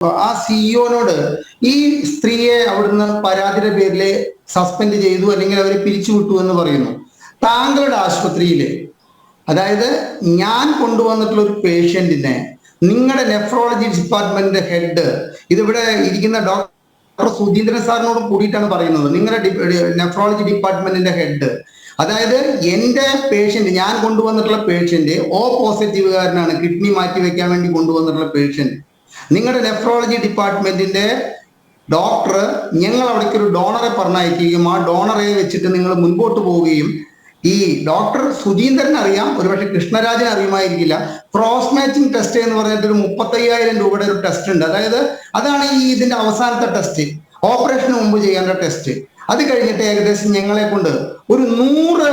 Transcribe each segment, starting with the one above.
ആ സിഇഒനോട് ഈ സ്ത്രീയെ അവിടുന്ന് പരാതിയുടെ പേരിൽ സസ്പെൻഡ് ചെയ്തു അല്ലെങ്കിൽ അവരെ പിരിച്ചുവിട്ടു എന്ന് പറയുന്നു. താങ്കളുടെ ആശുപത്രിയിൽ അതായത് ഞാൻ കൊണ്ടുവന്നിട്ടുള്ള ഒരു പേഷ്യന്റിനെ നിങ്ങളുടെ നെഫ്രോളജി ഡിപ്പാർട്ട്മെന്റ് ഹെഡ് ഇതിവിടെ ഇരിക്കുന്ന ഡോക്ടർ സുധീന്ദ്രൻ സാറിനോട് കൂടിയിട്ടാണ് പറയുന്നത്. നിങ്ങളുടെ നെഫ്രോളജി ഡിപ്പാർട്ട്മെന്റിന്റെ ഹെഡ് അതായത് എന്റെ പേഷ്യന്റ് ഞാൻ കൊണ്ടുവന്നിട്ടുള്ള പേഷ്യന്റ് ഓ പോസിറ്റീവുകാരനാണ് കിഡ്നി മാറ്റി വെക്കാൻ വേണ്ടി കൊണ്ടുവന്നിട്ടുള്ള പേഷ്യന്റ് നിങ്ങളുടെ നെഫ്രോളജി ഡിപ്പാർട്ട്മെന്റിന്റെ ഡോക്ടർ ഞങ്ങൾ അവിടേക്ക് ഒരു ഡോണറെ പറഞ്ഞയക്കുകയും ആ ഡോണറെ വെച്ചിട്ട് നിങ്ങൾ മുൻപോട്ട് പോവുകയും ഈ ഡോക്ടർ സുജീന്ദ്രൻ അറിയാം ഒരുപക്ഷെ കൃഷ്ണരാജൻ അറിയുമായിരിക്കില്ല. ക്രോസ് മാച്ചിങ് ടെസ്റ്റ് എന്ന് പറഞ്ഞിട്ട് ഒരു മുപ്പത്തയ്യായിരം രൂപയുടെ ഒരു ടെസ്റ്റ് ഉണ്ട്. അതായത് അതാണ് ഈ ഇതിന്റെ അവസാനത്തെ ടെസ്റ്റ് ഓപ്പറേഷന് മുമ്പ് ചെയ്യേണ്ട ടെസ്റ്റ് അത് കഴിഞ്ഞിട്ട് ഏകദേശം ഞങ്ങളെ കൊണ്ട് ഒരു നൂറ്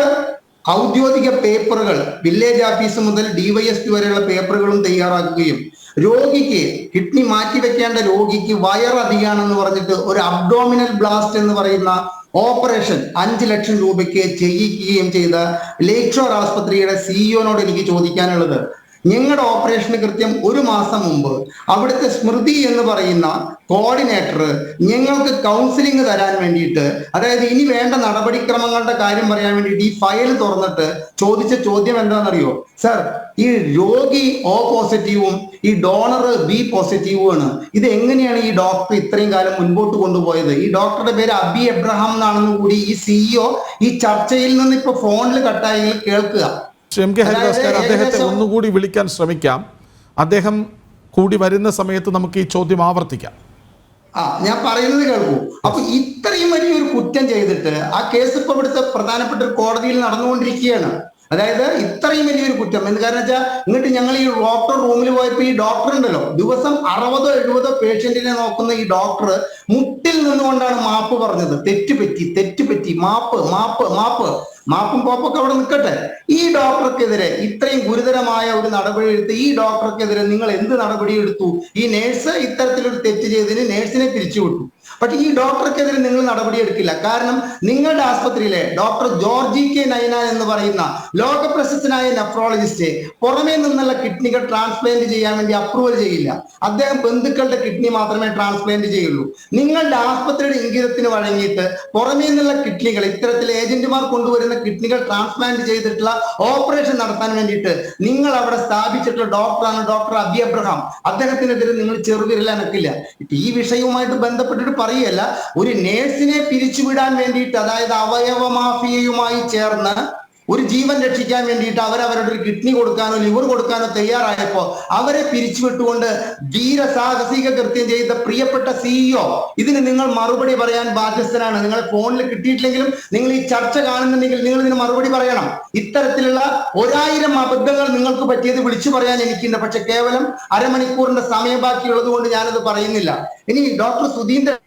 ഔദ്യോഗിക പേപ്പറുകൾ വില്ലേജ് ഓഫീസ് മുതൽ ഡിവൈഎസ്പി വരെയുള്ള പേപ്പറുകളും തയ്യാറാക്കുകയും രോഗിക്ക് കിഡ്നി മാറ്റിവെക്കേണ്ട രോഗിക്ക് വയർ അധികമാണെന്ന് പറഞ്ഞിട്ട് ഒരു അബ്ഡോമിനൽ ബ്ലാസ്റ്റ് എന്ന് പറയുന്ന ഓപ്പറേഷൻ അഞ്ച് ലക്ഷം രൂപയ്ക്ക് ചെയ്യിക്കുകയും ചെയ്ത ലേക്ഷോർ ഷോർ ആസ്പത്രിയുടെ സിഇഒനോട് എനിക്ക് ചോദിക്കാനുള്ളത്. ഞങ്ങളുടെ ഓപ്പറേഷന് കൃത്യം ഒരു മാസം മുമ്പ് അവിടുത്തെ സ്മൃതി എന്ന് പറയുന്ന കോർഡിനേറ്റർ ഞങ്ങൾക്ക് കൗൺസിലിംഗ് തരാൻ വേണ്ടിയിട്ട് അതായത് ഇനി വേണ്ട നടപടിക്രമങ്ങളുടെ കാര്യം പറയാൻ വേണ്ടിയിട്ട് ഈ ഫയൽ തുറന്നിട്ട് ചോദിച്ച ചോദ്യം എന്താണെന്നറിയോ? സർ ഈ രോഗി ഓ പോസിറ്റീവും ഈ ഡോണർ ബി പോസിറ്റീവുമാണ് ഇത് എങ്ങനെയാണ് ഈ ഡോക്ടർ ഇത്രയും കാലം മുൻപോട്ട് കൊണ്ടുപോയത്? ഈ ഡോക്ടറുടെ പേര് അബി എബ്രഹാം എന്നാണെന്ന് കൂടി ഈ സിഇഒ ഈ ചർച്ചയിൽ നിന്ന് ഇപ്പൊ ഫോണിൽ കട്ടായി കേൾക്കുക. എം കെ ഹരിദാസ് അദ്ദേഹത്തെ ഒന്നുകൂടി വിളിക്കാൻ ശ്രമിക്കാം. അദ്ദേഹം കൂടി വരുന്ന സമയത്ത് നമുക്ക് ഈ ചോദ്യം ആവർത്തിക്കാം. ആ ഞാൻ പറയുന്നത് കേൾക്കൂ. അപ്പൊ ഇത്രയും വലിയൊരു കുറ്റം ചെയ്തിട്ട് ആ കേസ് ഇപ്പൊ ഇവിടുത്തെ പ്രധാനപ്പെട്ട ഒരു കോടതിയിൽ നടന്നുകൊണ്ടിരിക്കുകയാണ്. അതായത് ഇത്രയും വലിയൊരു കുറ്റം. എന്ന് കാരണം വെച്ചാൽ എന്നിട്ട് ഞങ്ങൾ ഈ ഡോക്ടർ റൂമിൽ പോയപ്പോ ഈ ഡോക്ടർ ഉണ്ടല്ലോ. ദിവസം അറുപതോ എഴുപതോ പേഷ്യന്റിനെ നോക്കുന്ന ഈ ഡോക്ടർ മുട്ടിൽ നിന്നുകൊണ്ടാണ് മാപ്പ് പറഞ്ഞത്. തെറ്റുപറ്റി തെറ്റുപറ്റി മാപ്പ് മാപ്പ് മാപ്പ്. മാപ്പും പോപ്പൊക്കെ അവിടെ നിൽക്കട്ടെ. ഈ ഡോക്ടർക്കെതിരെ ഇത്രയും ഗുരുതരമായ ഒരു നടപടി എടുത്ത് ഈ ഡോക്ടർക്കെതിരെ നിങ്ങൾ എന്ത് നടപടി എടുത്തു? ഈ നേഴ്സ് ഇത്തരത്തിലൊരു തെറ്റ് ചെയ്തതിന് നേഴ്സിനെ പിരിച്ചുവിട്ടു പക്ഷെ ഈ ഡോക്ടർക്കെതിരെ നിങ്ങൾ നടപടി എടുക്കില്ല. കാരണം നിങ്ങളുടെ ആസ്പത്രിയിലെ ഡോക്ടർ ജോർജി കെ നൈന എന്ന് പറയുന്ന ലോക പ്രശസ്തനായ നെഫ്രോളജിസ്റ്റ് പുറമേ നിന്നുള്ള കിഡ്നികൾ ട്രാൻസ്പ്ലാന്റ് ചെയ്യാൻ വേണ്ടി അപ്രൂവൽ ചെയ്യില്ല. അദ്ദേഹം ബന്ധുക്കളുടെ കിഡ്നി മാത്രമേ ട്രാൻസ്പ്ലാന്റ് ചെയ്യുള്ളൂ. നിങ്ങളുടെ ആസ്പത്രിയുടെ ഇംഗിതത്തിന് വഴങ്ങിയിട്ട് പുറമേ നിന്നുള്ള കിഡ്നികൾ ഇത്തരത്തിൽ ഏജന്റുമാർ കൊണ്ടുവരുന്ന കിഡ്നികൾ ട്രാൻസ്പ്ലാന്റ് ചെയ്തിട്ടുള്ള ഓപ്പറേഷൻ നടത്താൻ വേണ്ടിയിട്ട് നിങ്ങൾ അവിടെ സ്ഥാപിച്ചിട്ടുള്ള ഡോക്ടറാണ് ഡോക്ടർ അബി അബ്രഹാം. അദ്ദേഹത്തിനെതിരെ നിങ്ങൾ ചെറുവിരൽ അനക്കില്ല. ഈ വിഷയവുമായിട്ട് ബന്ധപ്പെട്ടിട്ട് പറയുകയല്ല ഒരു നേഴ്സിനെ പിരിച്ചുവിടാൻ വേണ്ടിയിട്ട് അതായത് അവയവ മാഫിയയുമായി ചേർന്ന് ഒരു ജീവൻ രക്ഷിക്കാൻ വേണ്ടിയിട്ട് അവരവരുടെ ഒരു കിഡ്നി കൊടുക്കാനോ ലിവർ കൊടുക്കാനോ തയ്യാറായപ്പോ അവരെ പിരിച്ചുവിട്ടുകൊണ്ട് ധീരസാഹസിക കൃത്യം ചെയ്ത പ്രിയപ്പെട്ട സിഇഒ ഇതിന് നിങ്ങൾ മറുപടി പറയാൻ ബാധ്യസ്ഥനാണ്. നിങ്ങളെ ഫോണിൽ കിട്ടിയിട്ടില്ലെങ്കിലും നിങ്ങൾ ഈ ചർച്ച കാണുന്നുണ്ടെങ്കിൽ നിങ്ങൾ ഇതിന് മറുപടി പറയണം. ഇത്തരത്തിലുള്ള ഒരായിരം അബദ്ധങ്ങൾ നിങ്ങൾക്ക് പറ്റിയത് വിളിച്ചു പറയാൻ എനിക്കുണ്ട്. പക്ഷെ കേവലം അരമണിക്കൂറിന്റെ സമയം ബാക്കിയുള്ളത് കൊണ്ട് ഞാനത് പറയുന്നില്ല. ഇനി ഡോക്ടർ സുധീന്ദ്രൻ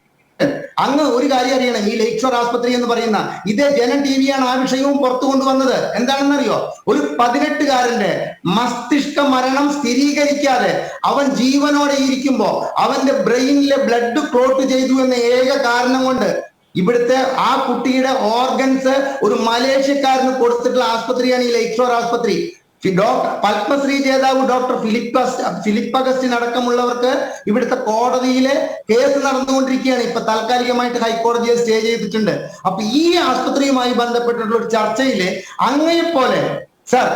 അങ്ങ് ഒരു കാര്യം അറിയണം. ഈ ലൈക്ഷർ ഷോർ ആസ്പത്രി എന്ന് പറയുന്ന ഇതേ ജനൻ ടി വിയാണ് ആ വിഷയവും പുറത്തു കൊണ്ടുവന്നത്. എന്താണെന്നറിയോ? ഒരു പതിനെട്ടുകാരന്റെ മസ്തിഷ്ക മരണം സ്ഥിരീകരിക്കാതെ അവൻ ജീവനോടെ ഇരിക്കുമ്പോ അവന്റെ ബ്രെയിനിലെ ബ്ലഡ് ക്ലോട്ട് ചെയ്തു എന്ന ഏക കാരണം കൊണ്ട് ഇവിടുത്തെ ആ കുട്ടിയുടെ ഓർഗൻസ് ഒരു മലേഷ്യക്കാരന് കൊടുത്തിട്ടുള്ള ആസ്പത്രിയാണ് ഈ ലൈക്ഷോർ ഷോർ ആസ്പത്രി. പത്മശ്രീ ജേതാവ് ഡോക്ടർ ഫിലിപ്പ് ഫിലിപ്പ് അഗസ്റ്റിൻ അടക്കമുള്ളവർക്ക് ഇവിടുത്തെ കോടതിയിലെ കേസ് നടന്നുകൊണ്ടിരിക്കുകയാണ്. ഇപ്പൊ താൽക്കാലികമായിട്ട് ഹൈക്കോടതിയെ സ്റ്റേ ചെയ്തിട്ടുണ്ട് അപ്പൊ ഈ ആശുപത്രിയുമായി ബന്ധപ്പെട്ടിട്ടുള്ള ഒരു ചർച്ചയിൽ അങ്ങയെ സർ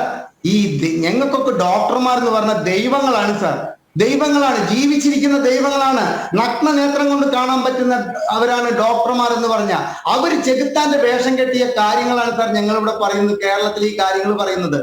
ഈ ഞങ്ങൾക്കൊക്കെ ഡോക്ടർമാർ എന്ന് പറഞ്ഞ ദൈവങ്ങളാണ് സർ. ദൈവങ്ങളാണ് ജീവിച്ചിരിക്കുന്ന ദൈവങ്ങളാണ്. നഗ്ന നേത്രം കൊണ്ട് കാണാൻ പറ്റുന്ന അവരാണ് ഡോക്ടർമാർ എന്ന് പറഞ്ഞ. അവർ ചെകുത്താന്റെ വേഷം കെട്ടിയ കാര്യങ്ങളാണ് സാർ ഞങ്ങൾ ഇവിടെ പറയുന്നത് കേരളത്തിൽ ഈ കാര്യങ്ങൾ പറയുന്നത്.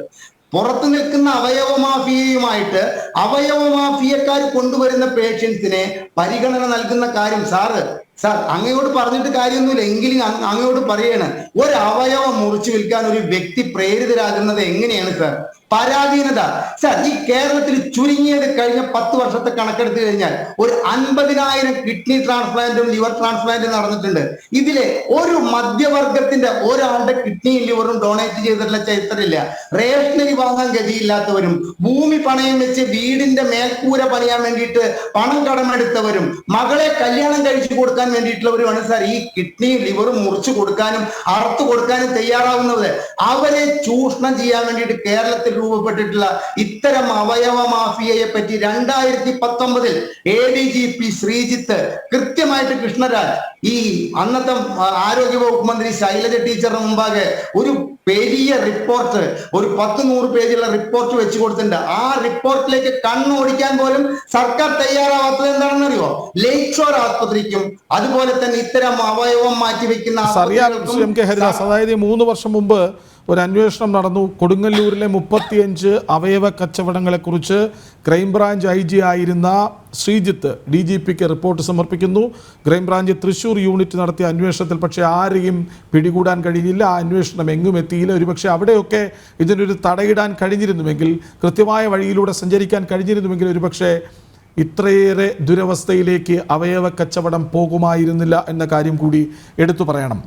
പുറത്തു നിൽക്കുന്ന അവയവ മാഫിയയുമായിട്ട് അവയവ മാഫിയക്കാർ കൊണ്ടുവരുന്ന പേഷ്യൻസിനെ പരിഗണന നൽകുന്ന കാര്യം സാറ് സാർ അങ്ങയോട് പറഞ്ഞിട്ട് കാര്യമൊന്നുമില്ല. എങ്കിലും അങ്ങയോട് പറയാണ് ഒരു അവയവം മുറിച്ചു വിൽക്കാൻ ഒരു വ്യക്തി പ്രേരിതരാകുന്നത് എങ്ങനെയാണ് സാർ? പരാധീനത. സാർ ഈ കേരളത്തിൽ ചുരുങ്ങിയത് കഴിഞ്ഞ പത്ത് വർഷത്തെ കണക്കെടുത്ത് കഴിഞ്ഞാൽ ഒരു അൻപതിനായിരം കിഡ്നി ട്രാൻസ്പ്ലാന്റും ലിവർ ട്രാൻസ്പ്ലാന്റും നടന്നിട്ടുണ്ട്. ഇതിലെ ഒരു മധ്യവർഗത്തിന്റെ ഒരാളുടെ കിഡ്നിയും ലിവറും ഡൊണേറ്റ് ചെയ്തിട്ടുള്ള ചരിത്രമില്ല. റേഷനറി വാങ്ങാൻ ഗതിയില്ലാത്തവരും ഭൂമി പണയം വെച്ച് വീടിന്റെ മേൽക്കൂര പണിയാൻ വേണ്ടിയിട്ട് പണം കടമെടുത്തവരും മകളെ കല്യാണം കഴിച്ചു കൊടുക്കാൻ വേണ്ടിയിട്ടുള്ളവരുമാണ് സാർ. ഈ കിഡ്നി ലിവറും മുറിച്ചു കൊടുക്കാനും അറുത്തു കൊടുക്കാനും തയ്യാറാവുന്നത് അവരെ ചൂഷണം ചെയ്യാൻ വേണ്ടിയിട്ട് കേരളത്തിൽ രൂപപ്പെട്ടിട്ടുള്ള ഇത്തരം അവയവ മാഫിയയെ പറ്റി രണ്ടായിരത്തി പത്തൊമ്പതിൽ A D G P Sreejith കൃത്യമായിട്ട് കൃഷ്ണരാജ് ഈ അന്നത്തെ ആരോഗ്യ വകുപ്പ് മന്ത്രി ശൈലജ ടീച്ചറിന് മുമ്പാകെ ഒരു പെരിയ റിപ്പോർട്ട് ഒരു പത്ത് നൂറ് പേജുള്ള റിപ്പോർട്ട് വെച്ചു കൊടുത്തിട്ടുണ്ട്. ആ റിപ്പോർട്ടിലേക്ക് കണ്ണോടിക്കാൻ പോലും സർക്കാർ തയ്യാറാവാത്തത് എന്താണെന്ന് അറിയോ ലേറ്റ് ഷോർ ആസ്പത്രിക്കും അതുപോലെ തന്നെ ഇത്തരം അവയവം മാറ്റിവെക്കുന്ന അതായത് മൂന്ന് വർഷം മുമ്പ് ഒരു അന്വേഷണം നടന്നു. കൊടുങ്ങല്ലൂരിലെ മുപ്പത്തിയഞ്ച് അവയവ കച്ചവടങ്ങളെക്കുറിച്ച് ക്രൈംബ്രാഞ്ച് ഐ ജി ആയിരുന്ന ശ്രീജിത്ത് ഡി ജി പിക്ക് റിപ്പോർട്ട് സമർപ്പിക്കുന്നു. ക്രൈംബ്രാഞ്ച് തൃശൂർ യൂണിറ്റ് നടത്തിയ അന്വേഷണത്തിൽ പക്ഷേ ആരെയും പിടികൂടാൻ കഴിഞ്ഞില്ല ആ അന്വേഷണം എങ്ങും എത്തിയില്ല. ഒരുപക്ഷെ അവിടെയൊക്കെ ഇതിനൊരു തടയിടാൻ കഴിഞ്ഞിരുന്നുവെങ്കിൽ കൃത്യമായ വഴിയിലൂടെ സഞ്ചരിക്കാൻ കഴിഞ്ഞിരുന്നുവെങ്കിൽ ഒരുപക്ഷെ ഇത്രയേറെ ദുരവസ്ഥയിലേക്ക് അവയവ കച്ചവടം പോകുമായിരുന്നില്ല എന്ന കാര്യം കൂടി എടുത്തു പറയണം.